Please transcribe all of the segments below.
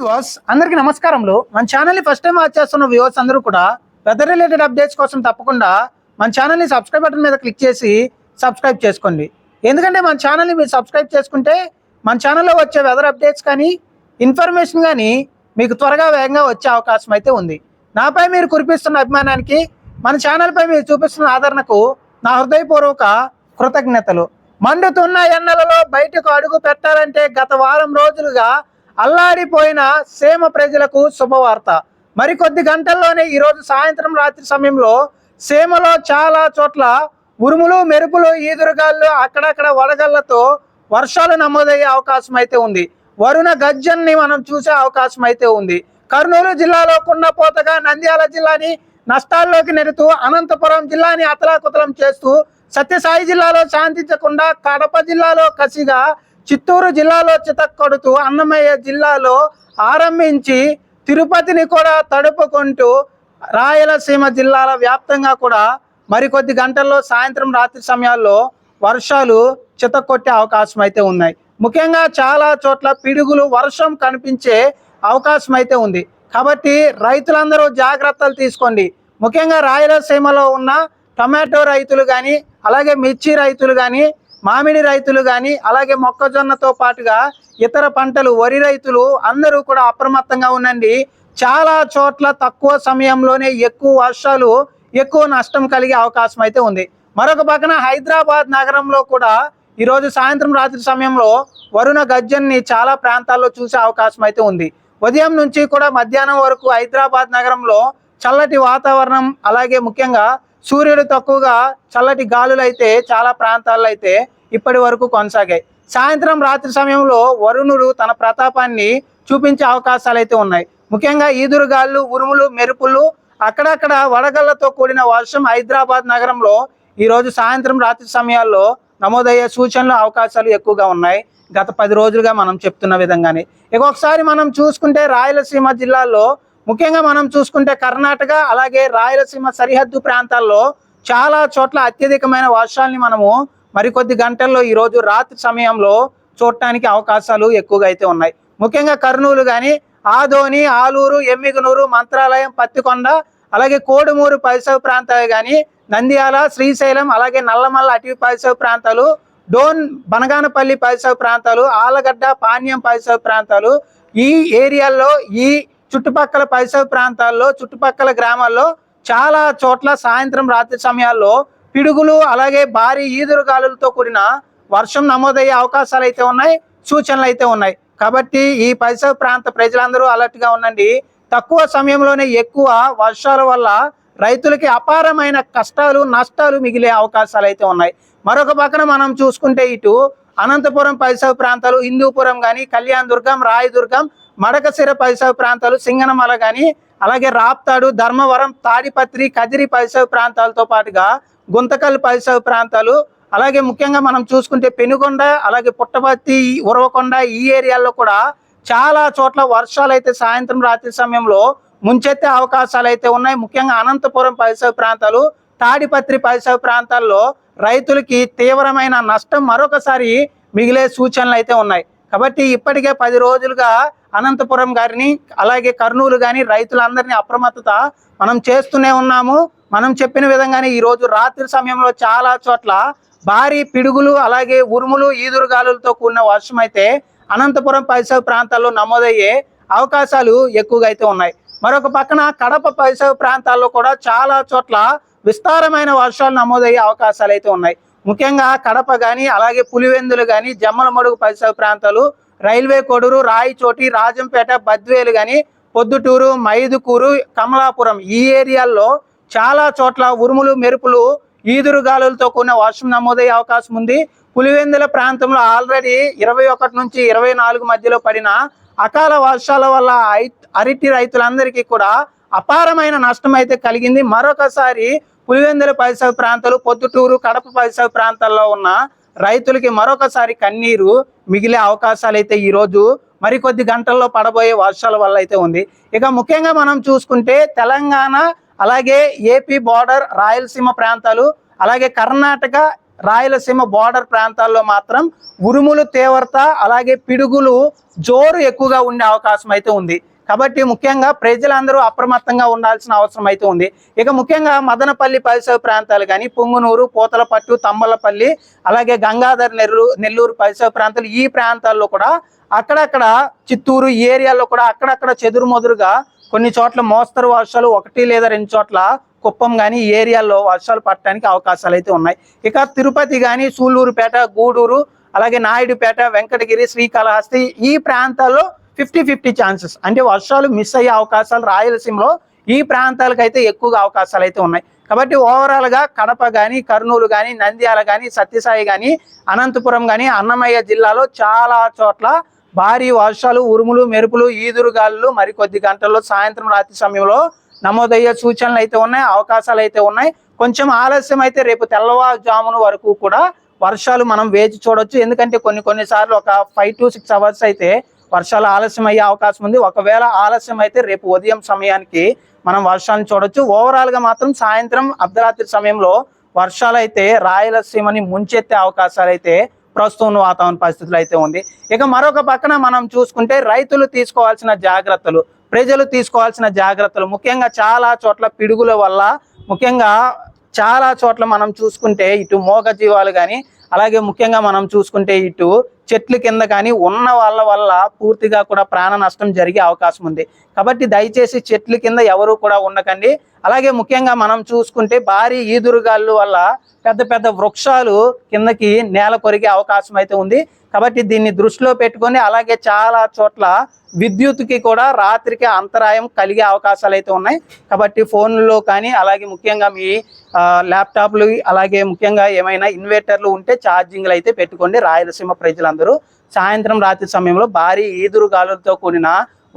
Viewers అందరికీ నమస్కారములు. మన ఛానల్ని ఫస్ట్ టైం వాచ్ చేస్తున్న వ్యూవర్స్ అందరూ కూడా వెదర్ రిలేటెడ్ అప్డేట్స్ కోసం తప్పకుండా మన ఛానల్ని సబ్స్క్రైబ్ బటన్ మీద క్లిక్ చేసి సబ్స్క్రైబ్ చేసుకోండి. ఎందుకంటే మన ఛానల్ని మీరు సబ్స్క్రైబ్ చేసుకుంటే మన ఛానల్లో వచ్చే వెదర్ అప్డేట్స్ కానీ ఇన్ఫర్మేషన్ కానీ మీకు త్వరగా వేగంగా వచ్చే అవకాశం అయితే ఉంది. నాపై మీరు కురిపిస్తున్న అభిమానానికి మన ఛానల్పై మీరు చూపిస్తున్న ఆదరణకు నా హృదయపూర్వక కృతజ్ఞతలు. మండుతున్న ఎన్నలలో బయటకు అడుగు పెట్టాలంటే గత వారం రోజులుగా అల్లాడిపోయిన సేమ ప్రజలకు శుభవార్త. మరికొద్ది గంటల్లోనే ఈరోజు సాయంత్రం రాత్రి సమయంలో సేమలో చాలా చోట్ల ఉరుములు మెరుపులు ఈదురుగాళ్ళు అక్కడక్కడ వడగళ్ళతో వర్షాలు నమోదయ్యే అవకాశం అయితే ఉంది. వరుణ గజ్జన్ని మనం చూసే అవకాశం అయితే ఉంది. కర్నూలు జిల్లాలో కుండపోతగా నంద్యాల జిల్లాని నష్టాల్లోకి నెడుతూ అనంతపురం జిల్లాని అతలాకుతలం చేస్తూ సత్యసాయి జిల్లాలో శాంతించకుండా కడప జిల్లాలో కసిగా చిత్తూరు జిల్లాలో చితక్కొడుతూ అన్నమయ్య జిల్లాలో ఆరంభించి తిరుపతిని కూడా తడుపుకుంటూ రాయలసీమ జిల్లాల వ్యాప్తంగా కూడా మరికొద్ది గంటల్లో సాయంత్రం రాత్రి సమయాల్లో వర్షాలు చితక్కొట్టే అవకాశం అయితే ఉన్నాయి. ముఖ్యంగా చాలా చోట్ల పిడుగులు వర్షం కనిపించే అవకాశం అయితే ఉంది. కాబట్టి రైతులందరూ జాగ్రత్తలు తీసుకోండి. ముఖ్యంగా రాయలసీమలో ఉన్న టమాటో రైతులు కానీ అలాగే మిర్చి రైతులు కానీ మామిడి రైతులు కానీ అలాగే మొక్కజొన్నతో పాటుగా ఇతర పంటలు వరి రైతులు అందరూ కూడా అప్రమత్తంగా ఉండండి. చాలా చోట్ల తక్కువ సమయంలోనే ఎక్కువ వర్షాలు ఎక్కువ నష్టం కలిగే అవకాశం అయితే ఉంది. మరొక పక్కన హైదరాబాద్ నగరంలో కూడా ఈరోజు సాయంత్రం రాత్రి సమయంలో వరుణ గర్జన్ని చాలా ప్రాంతాల్లో చూసే అవకాశం అయితే ఉంది. ఉదయం నుంచి కూడా మధ్యాహ్నం వరకు హైదరాబాద్ నగరంలో చల్లటి వాతావరణం అలాగే ముఖ్యంగా సూర్యుడు తక్కువగా చల్లటి గాలులు అయితే చాలా ప్రాంతాల్లో అయితే ఇప్పటి వరకు కొనసాగాయి. సాయంత్రం రాత్రి సమయంలో వరుణుడు తన ప్రతాపాన్ని చూపించే అవకాశాలు అయితే ఉన్నాయి. ముఖ్యంగా ఈదురుగాళ్ళు ఉరుములు మెరుపులు అక్కడక్కడ వడగళ్ళతో కూడిన వర్షం హైదరాబాద్ నగరంలో ఈరోజు సాయంత్రం రాత్రి సమయాల్లో నమోదయ్యే సూచనలు అవకాశాలు ఎక్కువగా ఉన్నాయి. గత పది రోజులుగా మనం చెప్తున్న విధంగానే. ఇక ఒకసారి మనం చూసుకుంటే రాయలసీమ జిల్లాలో ముఖ్యంగా మనం చూసుకుంటే కర్ణాటక అలాగే రాయలసీమ సరిహద్దు ప్రాంతాల్లో చాలా చోట్ల అత్యధికమైన వర్షాలని మనము మరికొద్ది గంటల్లో ఈరోజు రాత్రి సమయంలో చూడటానికి అవకాశాలు ఎక్కువగా అయితే ఉన్నాయి. ముఖ్యంగా కర్నూలు కానీ ఆదోని ఆలూరు ఎమ్మిగనూరు మంత్రాలయం పత్తికొండ అలాగే కోడుమూరు పరిసర ప్రాంతాలు కానీ నంద్యాల శ్రీశైలం అలాగే నల్లమల్ల అటవీ పరిసర ప్రాంతాలు డోన్ బనగానపల్లి పరిసర ప్రాంతాలు ఆలగడ్డ పాణ్యం పరిసర ప్రాంతాలు ఈ ఏరియాల్లో ఈ చుట్టుపక్కల పరిసర ప్రాంతాల్లో చుట్టుపక్కల గ్రామాల్లో చాలా చోట్ల సాయంత్రం రాత్రి సమయాల్లో పిడుగులు అలాగే భారీ ఈదురుగాలులతో కూడిన వర్షం నమోదయ్యే అవకాశాలు అయితే ఉన్నాయి సూచనలు అయితే ఉన్నాయి. కాబట్టి ఈ పరిసర ప్రాంత ప్రజలందరూ అలర్ట్గా ఉండండి. తక్కువ సమయంలోనే ఎక్కువ వర్షాల వల్ల రైతులకి అపారమైన కష్టాలు నష్టాలు మిగిలే అవకాశాలు అయితే ఉన్నాయి. మరొక పక్కన మనం చూసుకుంటే ఇటు అనంతపురం పరిసర ప్రాంతాలు హిందూపురం కానీ కళ్యాణ్ దుర్గం రాయదుర్గం మడకసిర పరిసర ప్రాంతాలు సింగనమల కానీ అలాగే రాప్తాడు ధర్మవరం తాడిపత్రి కదిరి పరిసర ప్రాంతాలతో పాటుగా గుంతకల్ పరిసర ప్రాంతాలు అలాగే ముఖ్యంగా మనం చూసుకుంటే పెనుగొండ అలాగే పుట్టపర్తి ఉరవకొండ ఈ ఏరియాల్లో కూడా చాలా చోట్ల వర్షాలు అయితే సాయంత్రం రాత్రి సమయంలో ముంచెత్తే అవకాశాలు అయితే ఉన్నాయి. ముఖ్యంగా అనంతపురం పరిసర ప్రాంతాలు తాడిపత్రి పరిసర ప్రాంతాల్లో రైతులకి తీవ్రమైన నష్టం మరొకసారి మిగిలే సూచనలు అయితే ఉన్నాయి. కాబట్టి ఇప్పటికే పది రోజులుగా అనంతపురం గారిని అలాగే కర్నూలు కానీ రైతులందరినీ అప్రమత్తత మనం చేస్తూనే ఉన్నాము. మనం చెప్పిన విధంగానే ఈరోజు రాత్రి సమయంలో చాలా చోట్ల భారీ పిడుగులు అలాగే ఉరుములు ఈదురుగాలులతో కూడిన వర్షం అయితే అనంతపురం పరిసర ప్రాంతాల్లో నమోదయ్యే అవకాశాలు ఎక్కువగా అయితే ఉన్నాయి. మరొక పక్కన కడప పరిసర ప్రాంతాల్లో కూడా చాలా చోట్ల విస్తారమైన వర్షాలు నమోదయ్యే అవకాశాలు అయితే ఉన్నాయి. ముఖ్యంగా కడప కానీ అలాగే పులివెందులు కానీ జమ్మలమడుగు పరిసర ప్రాంతాలు రైల్వే కొడూరు రాయిచోటి రాజంపేట బద్వేలు కానీ పొద్దుటూరు మైదుకూరు కమలాపురం ఈ ఏరియాల్లో చాలా చోట్ల ఉరుములు మెరుపులు ఈదురుగాలులతో కూడిన వర్షం నమోదయ్యే అవకాశం ఉంది. పులివెందుల ప్రాంతంలో ఆల్రెడీ ఇరవై ఒకటి నుంచి ఇరవై నాలుగు మధ్యలో పడిన అకాల వర్షాల వల్ల ఐ- అరటి రైతులందరికీ కూడా అపారమైన నష్టం అయితే కలిగింది. మరొకసారి పులివెందుల పరిసర ప్రాంతాలు పొద్దుటూరు కడప పరిసర ప్రాంతాల్లో ఉన్న రైతులకి మరొకసారి కన్నీరు మిగిలే అవకాశాలు అయితే ఈరోజు మరికొద్ది గంటల్లో పడబోయే వర్షాల వల్ల అయితే ఉంది. ఇక ముఖ్యంగా మనం చూసుకుంటే తెలంగాణ అలాగే ఏపీ బార్డర్ రాయలసీమ ప్రాంతాలు అలాగే కర్ణాటక రాయలసీమ బార్డర్ ప్రాంతాల్లో మాత్రం ఉరుములు తీవ్రత అలాగే పిడుగులు జోరు ఎక్కువగా ఉండే అవకాశం అయితే ఉంది. కాబట్టి ముఖ్యంగా ప్రజలందరూ అప్రమత్తంగా ఉండాల్సిన అవసరం అయితే ఉంది. ఇక ముఖ్యంగా మదనపల్లి పరిసర ప్రాంతాలు కానీ పుంగునూరు పూతలపట్టు తంబలపల్లి అలాగే గంగాధర్ నెల్లూరు నెల్లూరు పరిసర ప్రాంతాలు ఈ ప్రాంతాల్లో కూడా అక్కడక్కడ చిత్తూరు ఈ ఏరియాలో కూడా అక్కడక్కడ చెదురుమొదురుగా కొన్ని చోట్ల మోస్తరు వర్షాలు ఒకటి లేదా రెండు చోట్ల కుప్పం కానీ ఈ ఏరియాల్లో వర్షాలు పడటానికి అవకాశాలు అయితే ఉన్నాయి. ఇక తిరుపతి కానీ సూళ్ళూరుపేట గూడూరు అలాగే నాయుడుపేట వెంకటగిరి శ్రీకాళహస్తి ఈ ప్రాంతాల్లో ఫిఫ్టీ ఫిఫ్టీ ఛాన్సెస్. అంటే వర్షాలు మిస్ అయ్యే అవకాశాలు రాయలసీమలో ఈ ప్రాంతాలకు అయితే ఎక్కువగా అవకాశాలు అయితే ఉన్నాయి. కాబట్టి ఓవరాల్గా కడప కానీ కర్నూలు కానీ నంద్యాల కానీ సత్యసాయి కానీ అనంతపురం కానీ అన్నమయ్య జిల్లాలో చాలా చోట్ల భారీ వర్షాలు ఉరుములు మెరుపులు ఈదురుగాలు మరికొద్ది గంటల్లో సాయంత్రం రాత్రి సమయంలో నమోదయ్యే సూచనలు అయితే ఉన్నాయి అవకాశాలు అయితే ఉన్నాయి. కొంచెం ఆలస్యం అయితే రేపు తెల్లవారుజామున వరకు కూడా వర్షాలు మనం వేచి చూడొచ్చు. ఎందుకంటే కొన్ని కొన్నిసార్లు ఒక ఫైవ్ టు సిక్స్ అవర్స్ అయితే వర్షాలు ఆలస్యం అయ్యే అవకాశం ఉంది. ఒకవేళ ఆలస్యం అయితే రేపు ఉదయం సమయానికి మనం వర్షాలను చూడొచ్చు. ఓవరాల్గా మాత్రం సాయంత్రం అర్ధరాత్రి సమయంలో వర్షాలు అయితే రాయలసీమని ముంచెత్తే అవకాశాలు అయితే ప్రస్తుతం ఉన్న వాతావరణ పరిస్థితులు అయితే ఉంది. ఇక మరొక పక్కన మనం చూసుకుంటే రైతులు తీసుకోవాల్సిన జాగ్రత్తలు ప్రజలు తీసుకోవాల్సిన జాగ్రత్తలు. ముఖ్యంగా చాలా చోట్ల పిడుగుల వల్ల ముఖ్యంగా చాలా చోట్ల మనం చూసుకుంటే ఇటు మోగ జీవాలు కానీ అలాగే ముఖ్యంగా మనం చూసుకుంటే ఇటు చెట్ల కింద కానీ ఉన్న వాళ్ళ వల్ల పూర్తిగా కూడా ప్రాణ నష్టం జరిగే అవకాశం ఉంది. కాబట్టి దయచేసి చెట్ల కింద ఎవరు కూడా ఉండకండి. అలాగే ముఖ్యంగా మనం చూసుకుంటే భారీ ఈదురుగాళ్ళు వల్ల పెద్ద పెద్ద వృక్షాలు కిందకి నేల కొరిగే అవకాశం అయితే ఉంది. కాబట్టి దీన్ని దృష్టిలో పెట్టుకొని అలాగే చాలా చోట్ల విద్యుత్కి కూడా రాత్రికి అంతరాయం కలిగే అవకాశాలు అయితే ఉన్నాయి. కాబట్టి ఫోన్లలో కానీ అలాగే ముఖ్యంగా మీ ల్యాప్టాప్లు అలాగే ముఖ్యంగా ఏమైనా ఇన్వర్టర్లు ఉంటే ఛార్జింగ్లు అయితే పెట్టుకోండి. రాయలసీమ ప్రజలందరూ. సాయంత్రం రాత్రి సమయంలో భారీ ఈదురు గాలులతో కూడిన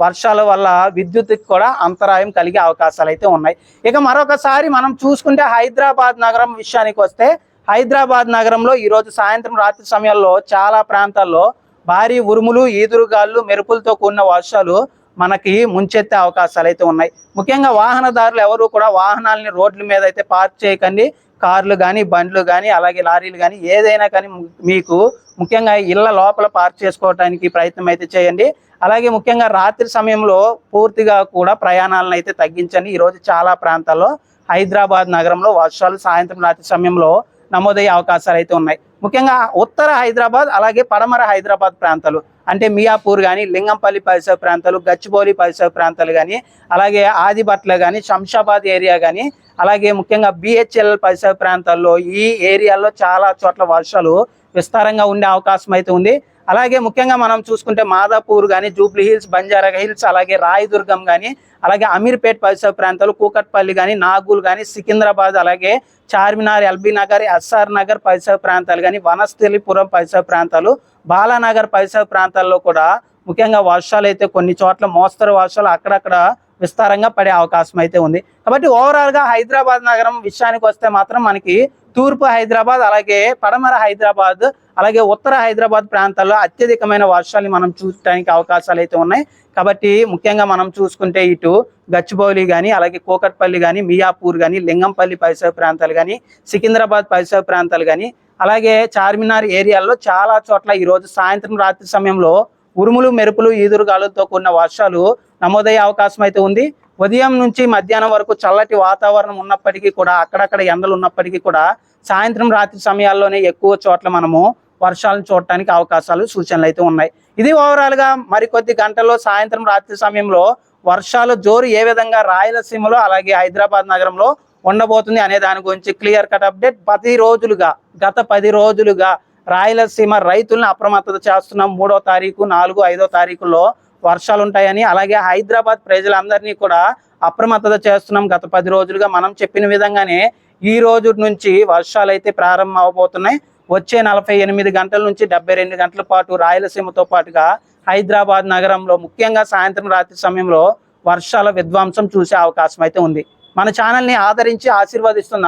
వర్షాల వల్ల విద్యుత్కి కూడా అంతరాయం కలిగే అవకాశాలు అయితే ఉన్నాయి. ఇక మరొకసారి మనం చూసుకుంటే హైదరాబాద్ నగరం విషయానికి వస్తే హైదరాబాద్ నగరంలో ఈరోజు సాయంత్రం రాత్రి సమయంలో చాలా ప్రాంతాల్లో భారీ ఉరుములు ఈదురుగాళ్ళు మెరుపులతో కూడిన వర్షాలు మనకి ముంచెత్తే అవకాశాలు అయితే ఉన్నాయి. ముఖ్యంగా వాహనదారులు ఎవరు కూడా వాహనాలని రోడ్ల మీద అయితే పార్క్ చేయకండి. కార్లు కానీ బండ్లు కానీ అలాగే లారీలు కానీ ఏదైనా కానీ మీకు ముఖ్యంగా ఇళ్ళ లోపల పార్క్ చేసుకోవడానికి ప్రయత్నం అయితే చేయండి. అలాగే ముఖ్యంగా రాత్రి సమయంలో పూర్తిగా కూడా ప్రయాణాలను అయితే తగ్గించండి. ఈరోజు చాలా ప్రాంతాల్లో హైదరాబాద్ నగరంలో వర్షాలు సాయంత్రం రాత్రి సమయంలో నమోదయ్యే అవకాశాలు అయితే ఉన్నాయి. ముఖ్యంగా ఉత్తర హైదరాబాద్ అలాగే పడమర హైదరాబాద్ ప్రాంతాలు. అంటే మియాపూర్ కానీ లింగంపల్లి పరిసర ప్రాంతాలు గచ్చిబౌలి పరిసర ప్రాంతాలు కానీ అలాగే ఆదిబట్ల కానీ శంషాబాద్ ఏరియా కానీ అలాగే ముఖ్యంగా బిహెచ్ఎల్ పరిసర ప్రాంతాల్లో ఈ ఏరియాల్లో చాలా చోట్ల వర్షాలు విస్తారంగా ఉండే అవకాశం అయితే ఉంది. అలాగే ముఖ్యంగా మనం చూసుకుంటే మాదాపూర్ కానీ జూబ్లీ హిల్స్ బంజారా హిల్స్ అలాగే రాయదుర్గం కానీ అలాగే అమీర్పేట్ పరిసర ప్రాంతాలు కూకట్పల్లి కానీ నాగూల్ కానీ సికింద్రాబాద్ అలాగే Charminar L B Nagar S R Nagar పరిసర ప్రాంతాలు కానీ వనస్థలిపురం పరిసర ప్రాంతాలు బాలానగర్ పరిసర ప్రాంతాల్లో కూడా ముఖ్యంగా వర్షాలు అయితే కొన్ని చోట్ల మోస్తరు వర్షాలు అక్కడక్కడ విస్తారంగా పడే అవకాశం అయితే ఉంది. కాబట్టి ఓవరాల్గా హైదరాబాద్ నగరం విషయానికి వస్తే మాత్రం మనకి తూర్పు హైదరాబాద్ అలాగే పడమర హైదరాబాద్ అలాగే ఉత్తర హైదరాబాద్ ప్రాంతాల్లో అత్యధికమైన వర్షాలు మనం చూడటానికి అవకాశాలు అయితే ఉన్నాయి. కాబట్టి ముఖ్యంగా మనం చూసుకుంటే ఇటు గచ్చిబౌలి కానీ అలాగే కోకట్పల్లి కానీ మియాపూర్ కానీ లింగంపల్లి పరిసర ప్రాంతాలు కానీ సికింద్రాబాద్ పరిసర ప్రాంతాలు కానీ అలాగే చార్మినార్ ఏరియాల్లో చాలా చోట్ల ఈరోజు సాయంత్రం రాత్రి సమయంలో ఉరుములు మెరుపులు ఈదురుగాలులతో కూడిన వర్షాలు నమోదయ్యే అవకాశం అయితే ఉంది. ఉదయం నుంచి మధ్యాహ్నం వరకు చల్లటి వాతావరణం ఉన్నప్పటికీ కూడా అక్కడక్కడ ఎండలు ఉన్నప్పటికీ కూడా సాయంత్రం రాత్రి సమయాల్లోనే ఎక్కువ చోట్ల మనము వర్షాలను చూడటానికి అవకాశాలు సూచనలు అయితే ఉన్నాయి. ఇది ఓవరాల్గా మరికొద్ది గంటల్లో సాయంత్రం రాత్రి సమయంలో వర్షాలు జోరు ఏ విధంగా రాయలసీమలో అలాగే హైదరాబాద్ నగరంలో ఉండబోతుంది అనే దాని గురించి క్లియర్ కట్ అప్డేట్. పది రోజులుగా గత పది రోజులుగా రాయలసీమ రైతులను అప్రమత్తత చేస్తున్నాం. మూడో తారీఖు నాలుగు ఐదో తారీఖులో వర్షాలు ఉంటాయని అలాగే హైదరాబాద్ ప్రజలందరినీ కూడా అప్రమత్తత చేస్తున్నాం. గత పది రోజులుగా మనం చెప్పిన విధంగానే ఈ రోజు నుంచి వర్షాలు అయితే ప్రారంభం అవబోతున్నాయి వచ్చే నలభై ఎనిమిది గంటల నుంచి డెబ్బై రెండు గంటల పాటు రాయలసీమతో పాటుగా హైదరాబాద్ నగరంలో ముఖ్యంగా సాయంత్రం రాత్రి సమయంలో వర్షాల విధ్వంసం చూసే అవకాశం అయితే ఉంది. మన ఛానల్ని ఆదరించి ఆశీర్వదిస్తున్న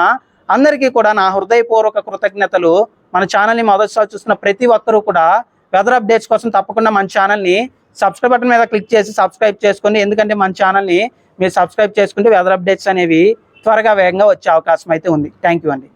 అందరికీ కూడా నా హృదయపూర్వక కృతజ్ఞతలు. మన ఛానల్ని మొదటిసారి చూస్తున్న ప్రతి ఒక్కరూ కూడా వెదర్ అప్డేట్స్ కోసం తప్పకుండా మన ఛానల్ని సబ్స్క్రైబ్ బటన్ మీద క్లిక్ చేసి సబ్స్క్రైబ్ చేసుకోండి ఎందుకంటే మన ఛానల్ని మీరు సబ్స్క్రైబ్ చేసుకుంటే వెదర్ అప్డేట్స్ అనేవి త్వరగా వేగంగా వచ్చే అవకాశం అయితే ఉంది. థ్యాంక్ యూ అండి.